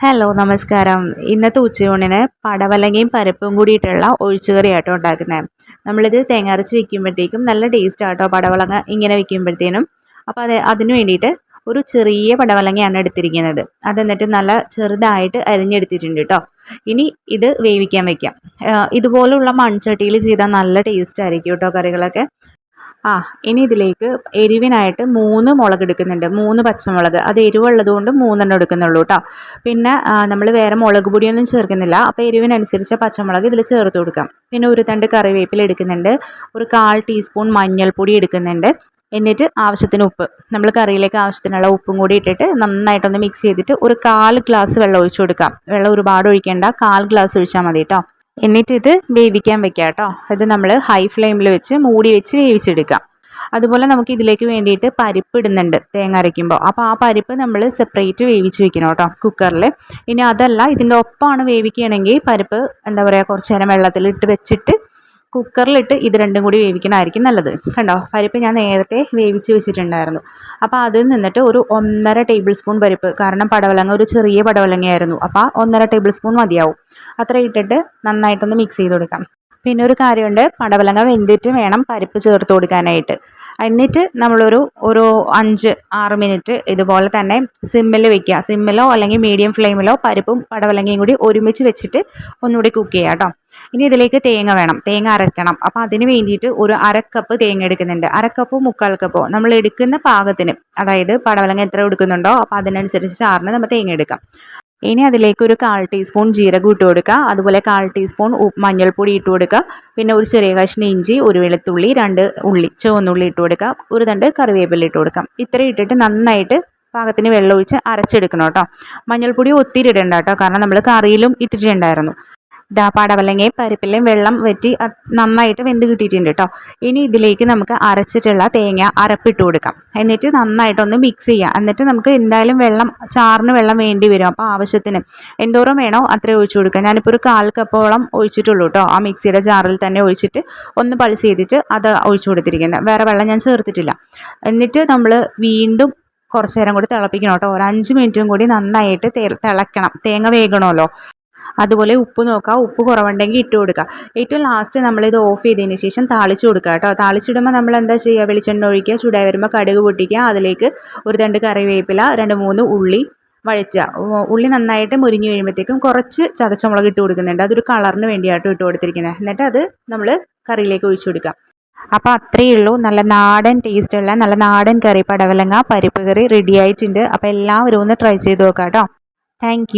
Hello നമസ്കാരം. ഇന്നത്തെ ഉച്ചയൂണിന് പടവലങ്ങയും പരപ്പും കൂടിയിട്ടുള്ള ഒഴിച്ചുകറി ആട്ടോ ഉണ്ടാക്കുന്നത് നമ്മളിത് തേങ്ങ അരച്ച് വെക്കുമ്പോഴത്തേക്കും നല്ല ടേസ്റ്റ് ആട്ടോ പടവലങ്ങ ഇങ്ങനെ വെക്കുമ്പോഴത്തേനും. അപ്പോൾ അത് അതിന് വേണ്ടിയിട്ട് ഒരു ചെറിയ പടവലങ്ങയാണ് എടുത്തിരിക്കുന്നത്. അതെന്നിട്ട് നല്ല ചെറുതായിട്ട് അരിഞ്ഞെടുത്തിട്ടുണ്ട് കേട്ടോ ഇനി ഇത് വേവിക്കാൻ വയ്ക്കാം ഇതുപോലുള്ള മൺചട്ടിയിൽ ചെയ്താൽ നല്ല ടേസ്റ്റ് ആയിരിക്കും കേട്ടോ കറികളൊക്കെ. ആ ഇനി ഇതിലേക്ക് എരിവിനായിട്ട് മൂന്ന് മുളക് എടുക്കുന്നുണ്ട്. മൂന്ന് പച്ചമുളക്. അത് എരിവുള്ളത് കൊണ്ട് മൂന്നെണ്ണം എടുക്കുന്നുള്ളൂ കേട്ടോ പിന്നെ നമ്മൾ വേറെ മുളക് പൊടിയൊന്നും ചേർക്കുന്നില്ല. അപ്പോൾ എരിവിനനുസരിച്ച് പച്ചമുളക് ഇതിൽ ചേർത്ത് കൊടുക്കാം. പിന്നെ ഒരു തണ്ട് കറിവേപ്പില എടുക്കുന്നുണ്ട്. ഒരു കാൽ ടീസ്പൂൺ മഞ്ഞൾപ്പൊടി എടുക്കുന്നുണ്ട്. എന്നിട്ട് ആവശ്യത്തിന് ഉപ്പ്. നമ്മൾ കറിയിലേക്ക് ആവശ്യത്തിനുള്ള ഉപ്പും കൂടി ഇട്ടിട്ട് നന്നായിട്ടൊന്ന് മിക്സ് ചെയ്തിട്ട് ഒരു കാൽ ഗ്ലാസ് വെള്ളം ഒഴിച്ചു കൊടുക്കാം. വെള്ളം ഒരുപാട് ഒഴിക്കേണ്ട. കാൽ ഗ്ലാസ് ഒഴിച്ചാൽ മതി കേട്ടോ എന്നിട്ട് ഇത് വേവിക്കാൻ വെക്കാം കേട്ടോ. ഇത് നമ്മൾ ഹൈ ഫ്ലെയിമിൽ വെച്ച് മൂടി വെച്ച് വേവിച്ചെടുക്കാം. അതുപോലെ നമുക്ക് ഇതിലേക്ക് വേണ്ടിയിട്ട് പരിപ്പ് ഇടുന്നുണ്ട് തേങ്ങ അരയ്ക്കുമ്പോൾ അപ്പോൾ ആ പരിപ്പ് നമ്മൾ സെപ്പറേറ്റ് വേവിച്ച് വെക്കണം കേട്ടോ കുക്കറിൽ ഇനി അതല്ല ഇതിന്റെ ഒപ്പമാണ് വേവിക്കുകയാണെങ്കിൽ പരിപ്പ് എന്താ പറയുക കുറച്ച് നേരം വെള്ളത്തിൽ ഇട്ട് വെച്ചിട്ട് കുക്കറിലിട്ട് ഇത് രണ്ടും കൂടി വേവിക്കണമായിരിക്കും നല്ലത്. കണ്ടോ? പരിപ്പ് ഞാൻ നേരത്തെ വേവിച്ച് വെച്ചിട്ടുണ്ടായിരുന്നു. അപ്പോൾ അതിൽ നിന്നിട്ട് ഒരു ഒന്നര ടേബിൾ സ്പൂൺ പരിപ്പ്. കാരണം പടവലങ്ങ ഒരു ചെറിയ പടവലങ്ങയായിരുന്നു. അപ്പോൾ ഒന്നര ടേബിൾ സ്പൂൺ മതിയാവും. അത്ര ഇട്ടിട്ട് നന്നായിട്ടൊന്ന് മിക്സ് ചെയ്ത് കൊടുക്കാം. പിന്നെ ഒരു കാര്യമുണ്ട്. പടവലങ്ങ വെന്തിട്ട് വേണം പരിപ്പ് ചേർത്ത് കൊടുക്കാനായിട്ട്. എന്നിട്ട് നമ്മളൊരു ഒരു അഞ്ച് ആറ് മിനിറ്റ് ഇതുപോലെ തന്നെ സിമ്മിൽ വെക്കുക. സിമ്മിലോ അല്ലെങ്കിൽ മീഡിയം ഫ്ലെയിമിലോ പരിപ്പും പടവലങ്ങയും കൂടി ഒരുമിച്ച് വെച്ചിട്ട് ഒന്നുകൂടി കുക്ക് ചെയ്യുക കേട്ടോ. ഇനി ഇതിലേക്ക് തേങ്ങ വേണം. തേങ്ങ അരക്കണം. അപ്പോൾ അതിന് വേണ്ടിയിട്ട് ഒരു അരക്കപ്പ് തേങ്ങ എടുക്കുന്നുണ്ട്. അരക്കപ്പോ മുക്കാൽ കപ്പോ നമ്മൾ എടുക്കുന്ന പാകത്തിന് അതായത് പടവലങ്ങ എത്ര എടുക്കുന്നുണ്ടോ അപ്പോൾ അതിനനുസരിച്ച് ചാറിന് നമ്മൾ തേങ്ങ എടുക്കാം. ഇനി അതിലേക്ക് ഒരു കാൽ ടീസ്പൂൺ ജീരകം ഇട്ട് കൊടുക്കുക. അതുപോലെ കാൽ ടീസ്പൂൺ മഞ്ഞൾപ്പൊടി ഇട്ട് കൊടുക്കുക. പിന്നെ ഒരു ചെറിയ കഷ്ണം ഇഞ്ചി ഒരു വെളുത്തുള്ളി രണ്ട് ഉള്ളി ചുവന്നുള്ളി ഇട്ട് കൊടുക്കുക. ഒരു തണ്ട് കറിവേപ്പില ഇട്ട് കൊടുക്കാം. ഇത്രയും ഇട്ടിട്ട് നന്നായിട്ട് പാകത്തിന് വെള്ളം ഒഴിച്ച് അരച്ചെടുക്കണം കേട്ടോ. മഞ്ഞൾപ്പൊടി ഒത്തിരി ഇടേണ്ട കേട്ടോ. കാരണം നമ്മൾ കറിയിലും ഇട്ടിട്ടുണ്ടായിരുന്നു. ദാ പടവലങ്ങയും പരിപ്പിലയും വെള്ളം വറ്റി നന്നായിട്ട് വെന്ത് കിട്ടിയിട്ടുണ്ട് കേട്ടോ ഇനി ഇതിലേക്ക് നമുക്ക് അരച്ചിട്ടുള്ള തേങ്ങ അരപ്പിട്ട് കൊടുക്കാം. എന്നിട്ട് നന്നായിട്ടൊന്ന് മിക്സ് ചെയ്യാം. എന്നിട്ട് നമുക്ക് എന്തായാലും വെള്ളം ചാറിന് വെള്ളം വേണ്ടി വരും. അപ്പോൾ ആവശ്യത്തിന് എന്തോരം വേണോ അത്രയും ഒഴിച്ചു കൊടുക്കാം. ഞാനിപ്പോൾ ഒരു കാൽ കപ്പോളം ഒഴിച്ചിട്ടുള്ളൂ കേട്ടോ ആ മിക്സിയുടെ ജാറിൽ തന്നെ ഒഴിച്ചിട്ട് ഒന്ന് പൾസ് ചെയ്തിട്ട് അത് ഒഴിച്ചു കൊടുത്തിരിക്കുന്നത് വേറെ വെള്ളം ഞാൻ ചേർത്തിട്ടില്ല. എന്നിട്ട് നമ്മൾ വീണ്ടും കുറച്ച് നേരം കൂടി തിളപ്പിക്കണം കേട്ടോ ഒരു അഞ്ച് മിനിറ്റും കൂടി നന്നായിട്ട് തിളക്കണം. തേങ്ങ വേകണമല്ലോ അതുപോലെ ഉപ്പ് നോക്കുക ഉപ്പ് കുറവുണ്ടെങ്കിൽ ഇട്ട് കൊടുക്കുക ഏറ്റവും ലാസ്റ്റ് നമ്മളിത് ഓഫ് ചെയ്തതിന് ശേഷം താളിച്ച് കൊടുക്കുക കേട്ടോ. താളിച്ചിടുമ്പോൾ നമ്മൾ എന്താ ചെയ്യുക വെളിച്ചെണ്ണ ഒഴിക്കുക ചൂടായി വരുമ്പോൾ കടുക് പൊട്ടിക്കുക അതിലേക്ക് ഒരു രണ്ട് കറിവേപ്പില രണ്ട് മൂന്ന് ഉള്ളി വഴറ്റുക. ഉള്ളി നന്നായിട്ട് മുരിഞ്ഞ് കഴിയുമ്പോഴത്തേക്കും കുറച്ച് ചതച്ചമുളക് ഇട്ട് കൊടുക്കുന്നുണ്ട്. അതൊരു കളറിന് വേണ്ടിയായിട്ട് ഇട്ട് കൊടുത്തിരിക്കുന്നത് എന്നിട്ട് അത് നമ്മൾ കറിയിലേക്ക് ഒഴിച്ചു കൊടുക്കുക അപ്പോൾ അത്രയേ ഉള്ളൂ. നല്ല നാടൻ ടേസ്റ്റുള്ള നല്ല നാടൻ കറി പടവലങ്ങ പരിപ്പ് കറി റെഡി ആയിട്ടുണ്ട്. അപ്പോൾ എല്ലാവരും ഒന്ന് ട്രൈ ചെയ്ത് നോക്കാം കേട്ടോ താങ്ക്